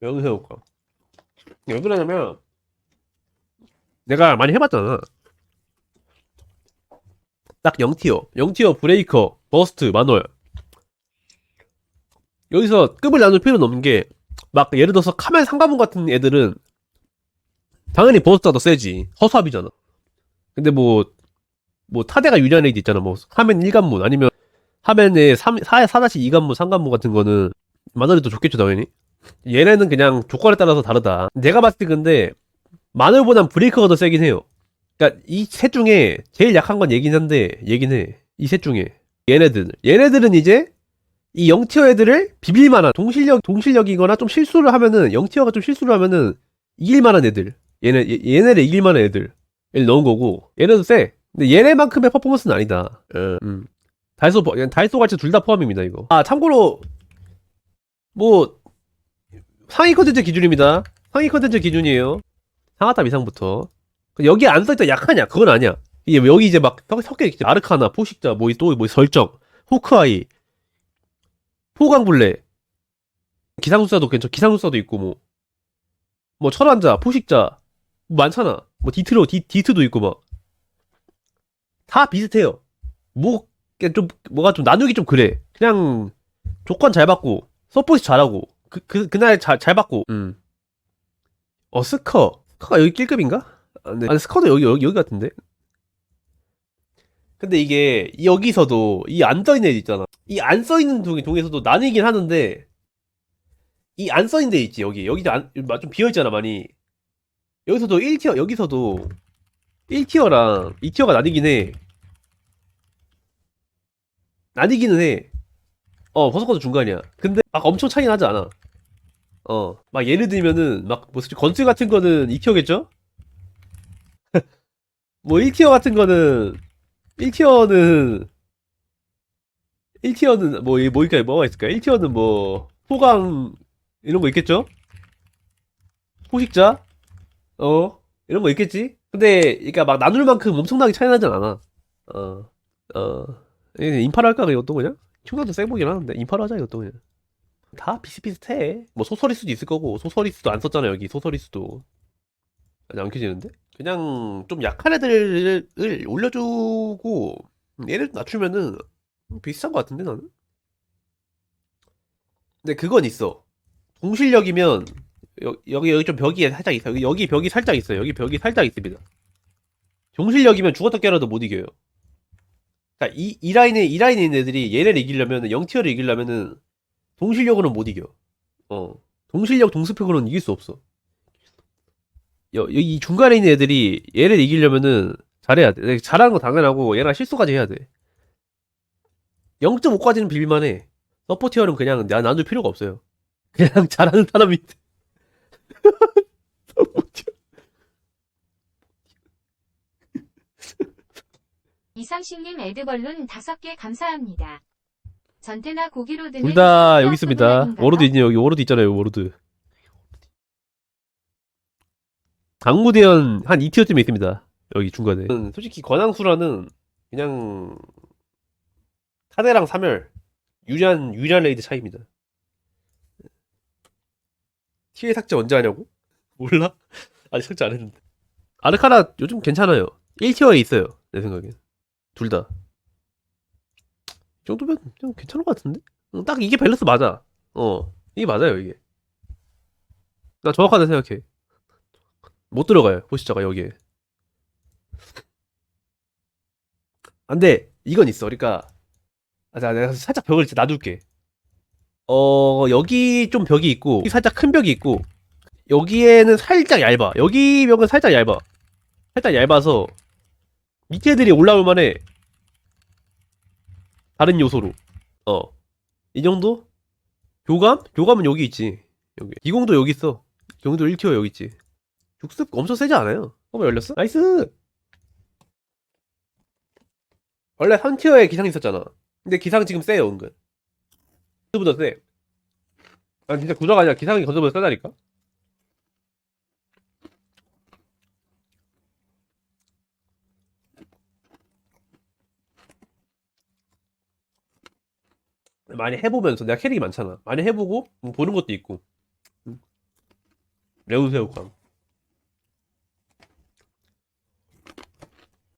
명세 효과. 왜 그러냐면 내가 많이 해봤잖아. 딱 0티어, 0티어 브레이커, 버스트, 마nual. 여기서 급을 나눌 필요는 없는 게, 막 예를 들어서 카멘 상가문 같은 애들은 당연히 버스트가 더 세지. 허수아비잖아. 근데 뭐, 뭐 타대가 유리한 애들 있잖아. 뭐 하멘 1관문 아니면 하멘에 3, 4, 4-2관문, 3관문 같은 거는 마늘이 더 좋겠죠, 당연히. 얘네는 그냥 조건에 따라서 다르다. 내가 봤을 때 근데 마늘보단 브레이커가 더 세긴 해요. 그러니까 이 셋 중에 제일 약한 건 얘긴 한데 얘긴 해. 이 셋 중에 얘네들. 얘네들은 이제 이 0티어 애들을 비빌 만한 동실력 동실력이거나 좀 실수를 하면은 0티어가 좀 실수를 하면은 이길 만한 애들. 얘네 얘- 얘네를 이길 만한 애들. 을 넣은 거고 얘네도 세. 근데 얘네만큼의 퍼포먼스는 아니다. 어, 음. 포- 달소 같이 둘 다 포함입니다 이거. 아 참고로 뭐 상위 컨텐츠 기준입니다. 상위 컨텐츠 기준이에요. 상하탑 이상부터. 여기 안 써있다 약하냐? 그건 아니야. 이게 뭐 여기 이제 막 섞- 섞여 있지. 아르카나, 포식자, 뭐 또뭐 설정, 호크아이, 포강블레, 기상술사도 괜찮. 기상술사도 있고 뭐, 뭐 철환자, 포식자 뭐 많잖아. 뭐 디트로, 디, 디트도 있고 막. 다 비슷해요. 뭐, 좀, 뭐가 좀 나누기 좀 그래. 그냥 조건 잘 받고, 서포트 잘하고, 그, 그, 그날 잘, 잘 받고, 음. 어, 스커. 스커가 여기 1급인가? 아, 네. 아니, 스커도 여기, 여기, 여기 같은데? 근데 이게, 여기서도, 이 안 써있는 애 있잖아. 이 안 써있는 동, 동에서도 나뉘긴 하는데, 이 안 써있는 데 있지, 여기. 여기도 안, 좀 비어있잖아, 많이. 여기서도 1티어, 여기서도 1티어랑 2티어가 나뉘긴 해. 나뉘기는 해. 어, 버섯커도 중간이야. 근데 막 엄청 차이 나지 않아. 어, 막 예를 들면은 막뭐 건슬 같은 거는 2티어겠죠? 뭐 1티어 같은 거는 1티어는 1티어는 뭐 이- 뭐일까 뭐가 있을까? 1티어는 뭐 호강 이런 거 있겠죠? 포식자 어 이런 거 있겠지? 근데 그러니까 막 나눌 만큼 엄청나게 차이 나진 않아. 어. 어. 이- 인파로 할까 이것도 그냥? 흉가도 세 보긴 하는데 인파로 하자 이것도 그냥. 다 비슷비슷해. 뭐 소설이수도 있을 거고 소설이수도 안 썼잖아 여기 소설이수도. 아니 안 켜지는데? 그냥 좀 약한 애들을 올려주고 얘를 낮추면은 비슷한 것 같은데 나는? 근데 그건 있어. 동실력이면 여, 여기 여기 좀 벽이 살짝 있어. 여기, 벽이 살짝 있어요. 여기 벽이 살짝 있습니다. 종실력이면 죽었다 깨라도 못 이겨요. 그러니까 이, 이 라인에 이 라인에 있는 애들이 얘네를 이기려면은 0티어를 이기려면은 동실력으로는 못 이겨. 어. 동실력 동스펙으로는 이길 수 없어. 여, 여기 이 중간에 있는 애들이 얘를 이기려면은 잘해야 돼. 잘하는 거 당연하고 얘랑 실수까지 해야 돼. 0.5까지는 비빌만 해. 서포티어는 그냥 나 나눌 필요가 없어요. 그냥 잘하는 사람이 서포티어. 이상식님 에드벌룬 다섯 개 감사합니다. 전태나 고기로 드는 둘 다 여기 있습니다. 워로드 있니 여기 워로드 있잖아요. 워로드. 강무대현 한 2티어쯤에 있습니다. 여기 중간에. 저는 솔직히 권항수라는 그냥 타대랑 사멸 유리한 유리한 레이드 차이입니다. 티에 삭제 언제 하냐고? 몰라? 아직 삭제 안 했는데. 아르카나 요즘 괜찮아요. 1티어에 있어요. 내 생각엔. 둘 다. 이 정도면 그냥 괜찮은 것 같은데? 응, 딱 이게 밸런스 맞아. 어, 이게 맞아요, 이게. 나 정확하다 생각해. 못 들어가요, 보시자가 여기에. 안 돼. 이건 있어. 그러니까, 아, 자, 내가 살짝 벽을 놔둘게. 어, 여기 좀 벽이 있고, 여기 살짝 큰 벽이 있고, 여기에는 살짝 얇아. 여기 벽은 살짝 얇아. 살짝 얇아서, 애들이 올라올 만해. 다른 요소로. 어. 이 정도? 교감? 교감은 여기 있지. 여기. 기공도 여기 있어. 경도 1티어 여기 있지. 육습 엄청 세지 않아요? 어, 열렸어? 나이스! 원래 3티어에 기상 있었잖아. 근데 기상 지금 세요, 은근. 그보다 세. 아, 진짜 구조가 아니라 기상이 건조보다 세다니까? 많이 해보면서 내가 캐릭이 많잖아. 많이 해보고 뭐 보는 것도 있고. 음. 레오세우광.